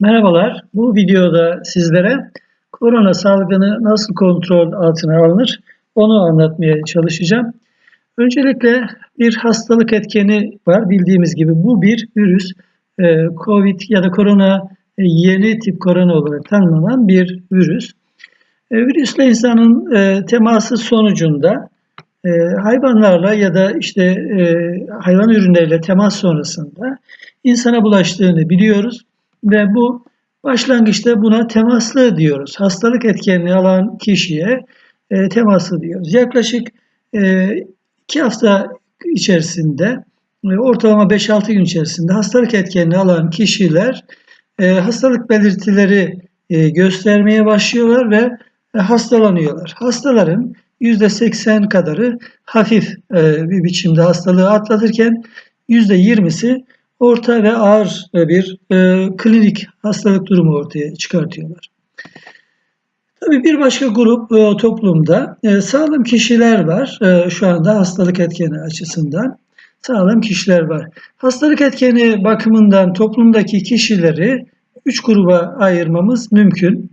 Merhabalar, bu videoda sizlere korona salgını nasıl kontrol altına alınır onu anlatmaya çalışacağım. Öncelikle bir hastalık etkeni var bildiğimiz gibi bu bir virüs. Ee, Covid ya da korona e, yeni tip korona olarak tanımlanan bir virüs. E, Virüsle insanın e, teması sonucunda hayvanlarla ya da işte hayvan ürünleriyle temas sonrasında insana bulaştığını biliyoruz ve bu başlangıçta buna temaslı diyoruz. Hastalık etkenliği alan kişiye e, temaslı diyoruz. Yaklaşık e, iki hafta içerisinde e, ortalama 5-6 gün içerisinde hastalık etkenliği alan kişiler e, hastalık belirtileri e, göstermeye başlıyorlar ve e, hastalanıyorlar. Hastaların %80 kadarı hafif e, bir biçimde hastalığı atlatırken %20'si orta ve ağır bir e, klinik hastalık durumu ortaya çıkartıyorlar. Tabii bir başka grup e, toplumda e, sağlam kişiler var. E, şu anda hastalık etkeni açısından sağlam kişiler var. Hastalık etkeni bakımından toplumdaki kişileri üç gruba ayırmamız mümkün.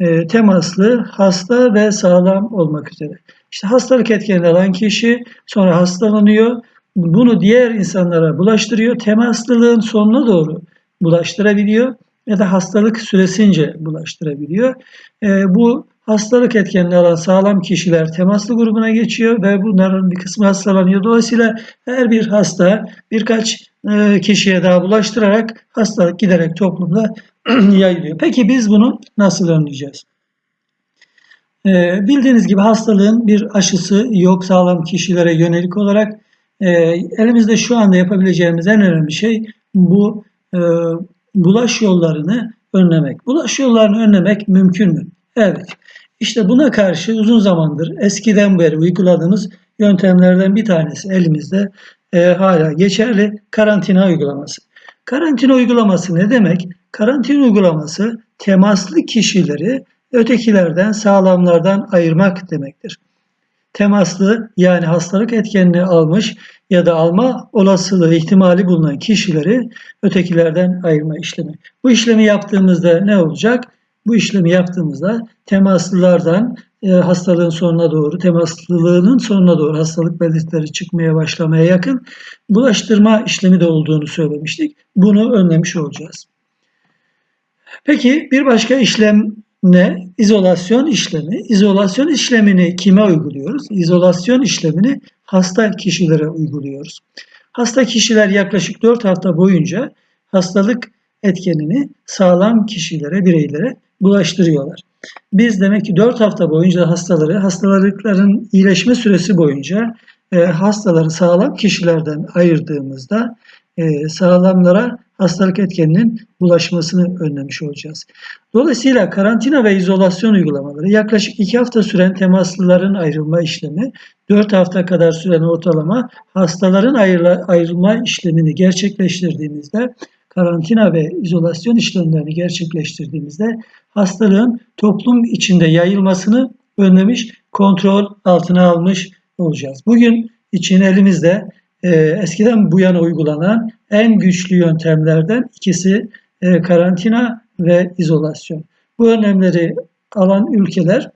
E, temaslı, hasta ve sağlam olmak üzere. İşte hastalık etkeni alan kişi sonra hastalanıyor. Bunu diğer insanlara bulaştırıyor. Temaslılığın sonuna doğru bulaştırabiliyor ya da hastalık süresince bulaştırabiliyor. E, bu hastalık etkenini alan sağlam kişiler temaslı grubuna geçiyor ve bunların bir kısmı hastalanıyor. Dolayısıyla her bir hasta birkaç e, kişiye daha bulaştırarak hastalık giderek toplumda yayılıyor. Peki biz bunu nasıl önleyeceğiz? E, bildiğiniz gibi hastalığın bir aşısı yok sağlam kişilere yönelik olarak. E, elimizde şu anda yapabileceğimiz en önemli şey bu e, bulaş yollarını önlemek. Bulaş yollarını önlemek mümkün mü? Evet. İşte buna karşı uzun zamandır eskiden beri uyguladığımız yöntemlerden bir tanesi elimizde e, hala geçerli karantina uygulaması. Karantina uygulaması ne demek? Karantina uygulaması temaslı kişileri ötekilerden, sağlamlardan ayırmak demektir. Temaslı yani hastalık etkenini almış ya da alma olasılığı ihtimali bulunan kişileri ötekilerden ayırma işlemi. Bu işlemi yaptığımızda ne olacak? Bu işlemi yaptığımızda temaslılardan e, hastalığın sonuna doğru, temaslılığının sonuna doğru hastalık belirtileri çıkmaya başlamaya yakın bulaştırma işlemi de olduğunu söylemiştik. Bunu önlemiş olacağız. Peki bir başka işlem ne? İzolasyon işlemi. İzolasyon işlemini kime uyguluyoruz? İzolasyon işlemini hasta kişilere uyguluyoruz. Hasta kişiler yaklaşık 4 hafta boyunca hastalık etkenini sağlam kişilere, bireylere bulaştırıyorlar. Biz demek ki 4 hafta boyunca hastaları, hastalıkların iyileşme süresi boyunca e, hastaları sağlam kişilerden ayırdığımızda e, sağlamlara hastalık etkeninin bulaşmasını önlemiş olacağız. Dolayısıyla karantina ve izolasyon uygulamaları yaklaşık 2 hafta süren temaslıların ayrılma işlemi, 4 hafta kadar süren ortalama hastaların ayrılma işlemini gerçekleştirdiğimizde karantina ve izolasyon işlemlerini gerçekleştirdiğimizde hastalığın toplum içinde yayılmasını önlemiş, kontrol altına almış olacağız. Bugün için elimizde e, eskiden bu yana uygulanan en güçlü yöntemlerden ikisi e, karantina ve izolasyon. Bu önlemleri alan ülkeler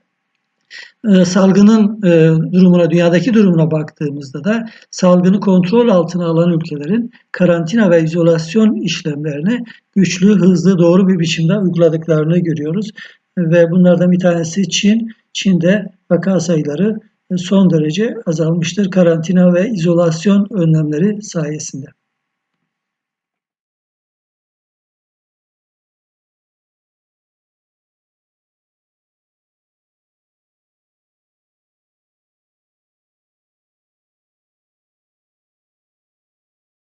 e, salgının e, durumuna, dünyadaki durumuna baktığımızda da salgını kontrol altına alan ülkelerin karantina ve izolasyon işlemlerini güçlü, hızlı, doğru bir biçimde uyguladıklarını görüyoruz. Ve bunlardan bir tanesi Çin. Çin'de vaka sayıları son derece azalmıştır karantina ve izolasyon önlemleri sayesinde.